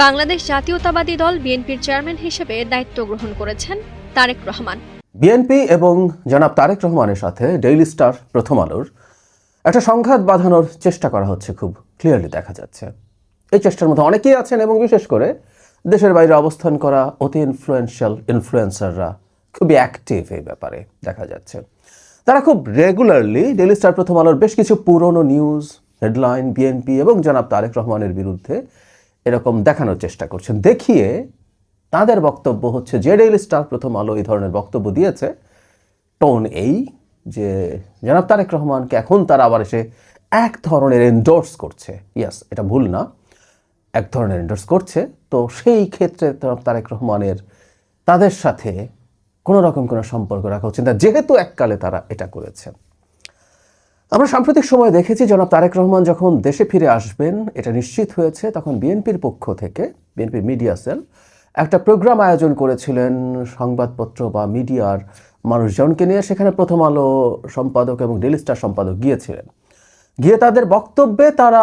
বাংলাদেশ জাতীয়তাবাদী দল বিএনপির চেয়ারম্যান হিসেবে দায়িত্ব গ্রহণ করেছেন তারেক রহমান। বিএনপি এবং জনাব তারেক রহমানের সাথে ডেইলি স্টার প্রথম আলোর একটা সংঘাত বাঁধানোর চেষ্টা করা হচ্ছে খুব ক্লিয়ারলি দেখা যাচ্ছে। এই চেষ্টার মধ্যে অনেকেই আছেন এবং বিশেষ করে দেশের বাইরে অবস্থান করা অতি ইনফ্লুয়েন্সিয়াল ইনফ্লুয়েন্সাররা খুবই অ্যাক্টিভ এই ব্যাপারে দেখা যাচ্ছে। তারা খুব রেগুলারলি ডেইলি স্টার প্রথম আলোর বেশ কিছু পুরনো নিউজ হেডলাইন বিএনপি এবং জনাব তারেক রহমানের বিরুদ্ধে এরকম দেখানোর চেষ্টা করছেন। দেখিয়ে তাদের বক্তব্য হচ্ছে, যে ডেইলি স্টার প্রথম আলো এই ধরনের বক্তব্য দিয়েছে। টোন এই যে, জনাব তারেক রহমানকে এখন তারা আবার এসে এক ধরনের এন্ডোর্স করছে। ইয়াস এটা ভুল না। এক ধরনের এন্ডোর্স করছে। তো সেই ক্ষেত্রে জনাব তারেক রহমানের তাদের সাথে কোনো রকম কোনো সম্পর্ক রাখা উচিত না। যেহেতু এককালে তারা এটা করেছে আমরা সাম্প্রতিক সময়ে দেখেছি জনাব তারেক রহমান যখন দেশে ফিরে আসবেন, এটা নিশ্চিত হয়েছে, তখন বিএনপির পক্ষ থেকে বিএনপির মিডিয়া সেল, একটা প্রোগ্রাম আয়োজন করেছিলেন সংবাদপত্র বা মিডিয়ার মানুষজনকে নিয়ে। সেখানে প্রথম আলো সম্পাদক এবং ডেলি স্টার সম্পাদক গিয়েছিলেন। গিয়ে তাদের বক্তব্যে তারা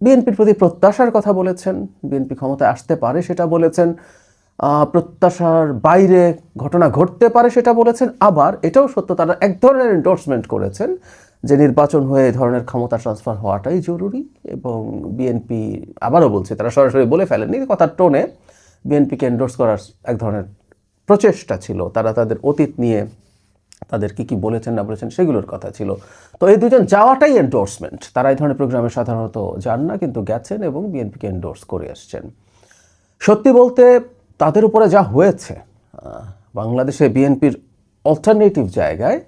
বিএনপির প্রতি প্রত্যাশার কথা বলেছেন। বিএনপি ক্ষমতায় আসতে পারে সেটা বলেছেন প্রত্যাশার বাইরে ঘটনা ঘটতে পারে সেটা বলেছেন। আবার এটাও সত্য, তারা এক ধরনের এন্ডোর্সমেন্ট করেছেন যে নির্বাচন হয়ে এই ধরনের ক্ষমতা ট্রান্সফার হওয়াটাই জরুরি এবং বিএনপি আবারও বলছে, তারা সরাসরি বলে ফেলেননি, কথার টোনে বিএনপিকে এন্ডোর্স করার এক ধরনের প্রচেষ্টা ছিল। তারা তাদের অতীত নিয়ে তাদের কি কি বলেছেন না বলেছেন সেগুলোর কথা ছিল। তো এই দুজন যাওয়াটাই এন্ডোর্সমেন্ট তারা এই ধরনের প্রোগ্রামে সাধারণত যান না, কিন্তু গেছেন এবং বিএনপিকে এন্ডোর্স করে আসছেন সত্যি বলতে তাদের উপরে যা হয়েছে বাংলাদেশে বিএনপির অল্টারনেটিভ জায়গায়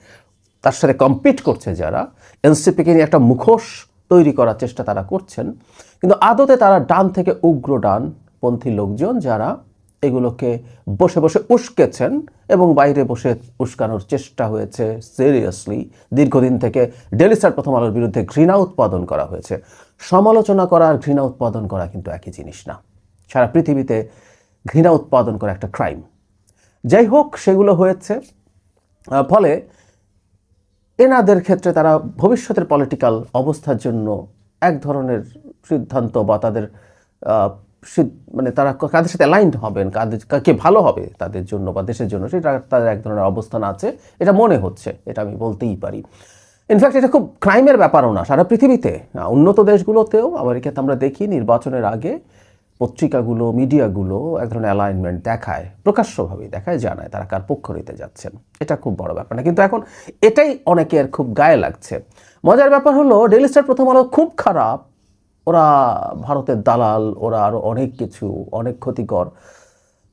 তার সাথে কম্পিট করছে যারা, এনসিপিকে নিয়ে একটা মুখোশ তৈরি করার চেষ্টা তারা করছেন। কিন্তু আদতে তারা ডান থেকে উগ্র ডান পন্থী লোকজন যারা, এগুলোকে বসে বসে উস্কেছেন এবং বাইরে বসে উস্কানোর চেষ্টা হয়েছে সিরিয়াসলি দীর্ঘদিন থেকে ডেলি প্রথম আলোর বিরুদ্ধে ঘৃণা উৎপাদন করা হয়েছে। সমালোচনা করা আর ঘৃণা উৎপাদন করা কিন্তু একই জিনিস না। সারা পৃথিবীতে ঘৃণা উৎপাদন করা একটা ক্রাইম যাই হোক, সেগুলো হয়েছে। ফলে এনাদের ক্ষেত্রে তারা ভবিষ্যতের পলিটিক্যাল অবস্থার জন্য এক ধরনের সিদ্ধান্ত বা তাদের মানে তারা কাদের সাথে অ্যালাইন্ড হবেন, কাদের কে ভালো হবে তাদের জন্য বা দেশের জন্য, সেটা তাদের এক ধরনের অবস্থান আছে, এটা মনে হচ্ছে, এটা আমি বলতেই পারি। ইনফ্যাক্ট এটা খুব ক্রাইমের ব্যাপারও না, সারা পৃথিবীতে। উন্নত দেশগুলোতেও, আমেরিকাতে আমরা দেখি নির্বাচনের আগে পত্রিকাগুলো, মিডিয়াগুলো এক ধরনের অ্যালাইনমেন্ট দেখায়, প্রকাশ্যভাবেই দেখায়, জানায় তারা কার পক্ষ নিতে যাচ্ছেন। এটা খুব বড় ব্যাপার না। কিন্তু এখন এটাই অনেকের খুব গায়ে লাগছে। মজার ব্যাপার হলো ডেলি স্টার প্রথম আলো খুব খারাপ। ওরা ভারতের দালাল, ওরা আরও অনেক কিছু, অনেক ক্ষতিকর।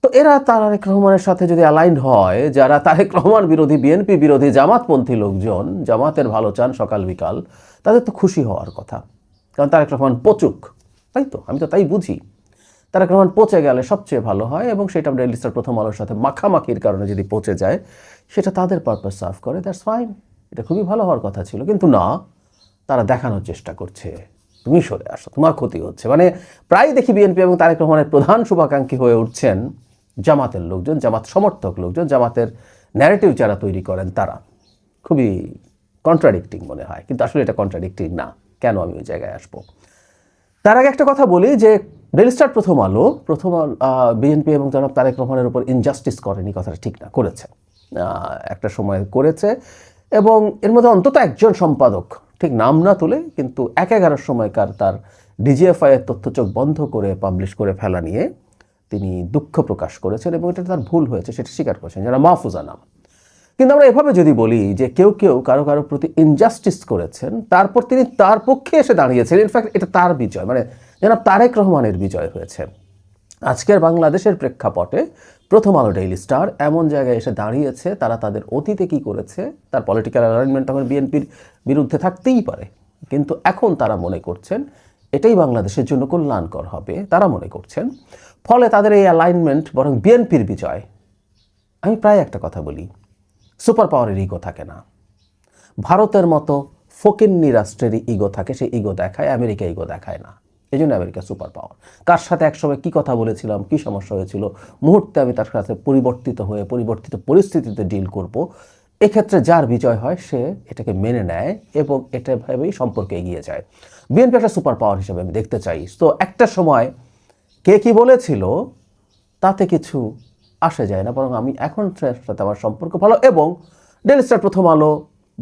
তো এরা তারেক রহমানের সাথে যদি অ্যালাইন হয়, যারা তারেক রহমান বিরোধী বিএনপি বিরোধী, জামাতপন্থী লোকজন, জামাতের ভালো চান সকাল বিকাল, তাদের তো খুশি হওয়ার কথা। কারণ তারেক রহমান পচুক, তাই তো? আমি তো তাই বুঝি। তারেক রহমান পচে গেলে সবচেয়ে ভালো হয় এবং সেটা ডেইলি স্টার প্রথম আলোর সাথে মাখামাখির কারণে যদি পচে যায়, সেটা তাদের পারপাস সার্ভ করে দ্যাটস ফাইন এটা খুবই ভালো হওয়ার কথা ছিল, কিন্তু না, তারা দেখানোর চেষ্টা করছে। তুমি সরে আসো, তোমার ক্ষতি হচ্ছে। মানে প্রায় দেখি বিএনপি এবং তারেক রহমানের প্রধান শুভাকাঙ্ক্ষী হয়ে উঠছেন জামাতের লোকজন, জামাত সমর্থক লোকজন, জামাতের ন্যারেটিভ যারা তৈরি করেন তারা। খুবই কন্ট্রাডিক্টিং মনে হয়, কিন্তু আসলে এটা কন্ট্রাডিক্টিং না। কেন আমি ওই জায়গায় আসব? তার আগে একটা কথা বলি যে ডেলি স্টার প্রথম আলো, প্রথম বিএনপি এবং জনাব তারেক রহমানের উপর ইনজাস্টিস করেনি, কথাটা ঠিক না, করেছে। একটা সময় করেছে এবং এর মধ্যে অন্তত একজন সম্পাদক, ঠিক নাম না তুলে, কিন্তু এক এগারোর সময়কার তার ডিজিএফআই এর তথ্য চোখ বন্ধ করে পাবলিশ করে ফেলা নিয়ে তিনি দুঃখ প্রকাশ করেছেন এবং এটা তার ভুল হয়েছে, সেটা স্বীকার করেছেন যারা মাহফুজা নাম কিন্তু আমরা এভাবে যদি বলি যে কেউ কেউ কারও কারও প্রতি ইনজাস্টিস করেছেন, তারপর তিনি তার পক্ষে এসে দাঁড়িয়েছেন। ইনফ্যাক্ট এটা তার বিজয়। মানে যেন তারেক রহমানের বিজয় হয়েছে। আজকের বাংলাদেশের প্রেক্ষাপটে প্রথম আলো ডেইলি স্টার এমন জায়গায় এসে দাঁড়িয়েছে, তারা তাদের অতীতে কী করেছে, তার পলিটিক্যাল অ্যালাইনমেন্ট তখন বিএনপির বিরুদ্ধে থাকতেই পারে। কিন্তু এখন তারা মনে করছেন, এটাই বাংলাদেশের জন্য কল্যাণকর হবে। তারা মনে করছেন, ফলে তাদের এই অ্যালাইনমেন্ট বরং বিএনপির বিজয়। আমি প্রায় একটা কথা বলি। সুপার পাওয়ারের ইগো থাকে না। ভারতের মতো ফকিন্নি রাষ্ট্রেরই ইগো থাকে, সেই ইগো দেখায়, আমেরিকা ইগো দেখায় না। এই জন্য আমেরিকা সুপার পাওয়ার কার সাথে একসময় কী কথা বলেছিলাম, কী সমস্যা হয়েছিল, মুহূর্তে আমি তার সাথে পরিবর্তিত হয়ে, পরিবর্তিত পরিস্থিতিতে ডিল করব, এক্ষেত্রে যার বিজয় হয় সে এটাকে মেনে নেয় এবং এটা ভেবেই সম্পর্কে এগিয়ে যায়। বিএনপি একটা সুপার পাওয়ার হিসেবে আমি দেখতে চাই। তো একটা সময় কে কি বলেছিল, তাতে কিছু আসে যায় না, বরং আমি এখন সাথে আমার সম্পর্ক ভালো এবং ডেলি স্টার প্রথম আলো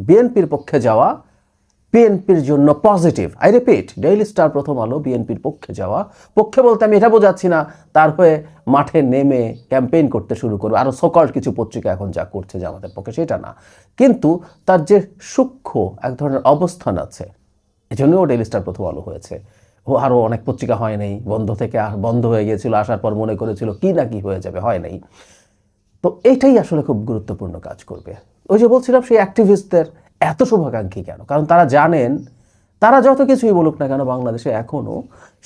বিএনপির পক্ষে যাওয়া, বিএনপির জন্য positive I repeat Daily Star Prothom Alo বিএনপির পক্ষে যাওয়া, পক্ষে বলতে আমি এটা বোঝাচ্ছি না, তার হয়ে মাঠে নেমে ক্যাম্পেইন করতে শুরু করবে আরও সকল কিছু পত্রিকা এখন যা করছে যে আমাদের পক্ষে সেটা না। কিন্তু তার যে সূক্ষ্ম এক ধরনের অবস্থান আছে, এজন্যও ডেইলি স্টার প্রথম আলো হয়েছে। আরও অনেক পত্রিকা হয় নাই, বন্ধ থেকে বন্ধ হয়ে গিয়েছিল, আসার পর মনে করেছিল কি না কি হয়ে যাবে, হয় নাই। তো এইটাই আসলে খুব গুরুত্বপূর্ণ কাজ করবে। ওই যে বলছিলাম, সেই অ্যাক্টিভিস্টদের এত শুভাকাঙ্ক্ষী কেন? কারণ তারা জানেন, তারা যত কিছুই বলুক না কেন বাংলাদেশে এখনও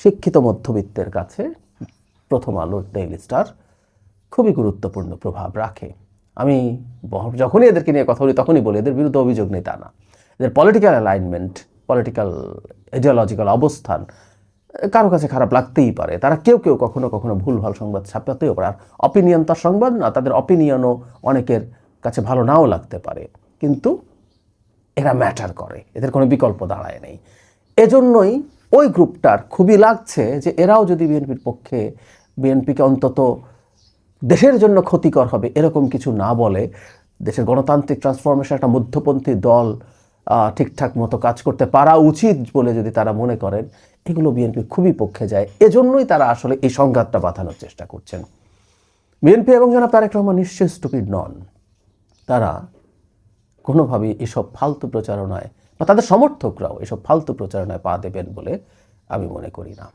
শিক্ষিত মধ্যবিত্তের কাছে প্রথম আলো ডেইলি স্টার খুবই গুরুত্বপূর্ণ প্রভাব রাখে। আমি যখনই এদেরকে নিয়ে কথা বলি, তখনই বলি, এদের বিরুদ্ধে অভিযোগ নেই তা না। এদের পলিটিক্যাল অ্যালাইনমেন্ট পলিটিক্যাল আইডিওলজিক্যাল অবস্থান কারও কাছে খারাপ লাগতেই পারে। তারা কেউ কেউ কখনো কখনো ভুলভাল সংবাদ ছাপাতেও পারে। আর অপিনিয়ন তার সংবাদ না, তাদের অপিনিয়নও অনেকের কাছে ভালো নাও লাগতে পারে। কিন্তু এরা ম্যাটার করে, এদের কোনো বিকল্প দাঁড়ায় নেই। এজন্যই ওই গ্রুপটার খুবই লাগছে যে এরাও যদি বিএনপির পক্ষে, বিএনপিকে অন্তত দেশের জন্য ক্ষতিকর হবে এরকম কিছু না বলে, দেশের গণতান্ত্রিক ট্রান্সফরমেশন একটা মধ্যপন্থী দল ঠিকঠাক মতো কাজ করতে পারা উচিত বলে যদি তারা মনে করেন এগুলো বিএনপি খুবই পক্ষে যায়। এজন্যই তারা আসলে এই সংঘাতটা বাঁধানোর চেষ্টা করছেন। বিএনপি এবং জনাব তারেক রহমান নিশ্চয় স্টুপিড নন। তারা কোনোভাবে এসব ফালতু প্রচারণায় বা তাদের সমর্থকরাও এসব ফালতু প্রচারণায় পা দেবেন বলে আমি মনে করি না।